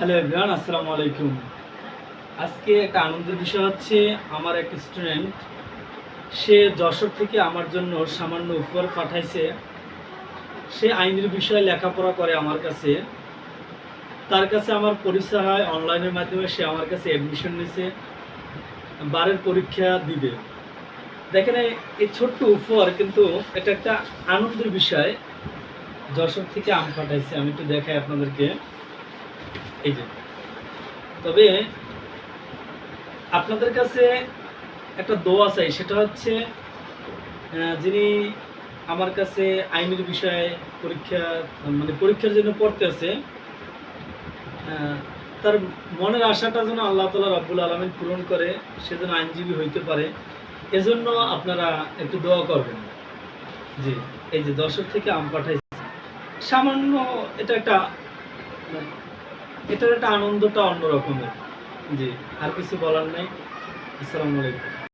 Hello everyone আসসালামু আলাইকুম আজকে একটা আনন্দের বিষয় হচ্ছে, আমার এক স্টুডেন্ট সে যশোর থেকে আমার জন্য সামান্য উপহার পাঠাইছে। সে আইনের বিষয়ে লেখাপড়া করে আমার কাছে। তার কাছে আমার পরিচয় হয়, অনলাইনের মাধ্যমে সে আমার কাছে অ্যাডমিশন নিয়েছে, বারের পরীক্ষা দিবে। দেখেন, এই- ছোট্ট উপহার কিন্তু এটা একটা আনন্দের বিষয়। যশোর থেকে আম পাঠাইছে, আমি একটু দেখাই আপনাদেরকে। এই যে। তবে আপনাদের কাছে একটা দোয়া চাই, সেটা হচ্ছে যিনি আমার কাছে আইনের বিষয়ে পরীক্ষা মানে পরীক্ষার জন্য পড়তে আছে তার মনের আশাটা যেন আল্লাহ তালা রব্বুল আলমিন পূরণ করে, সে যেন আইনজীবী হইতে পারে, এজন্য আপনারা একটু দোয়া করবেন। জি, এই যে দর্শক থেকে আম পাঠাইছে। সামান্য এটা একটা এটার একটা আনন্দটা অন্যরকমের। জি আর কিছু বলার নাই। আসসালামু আলাইকুম।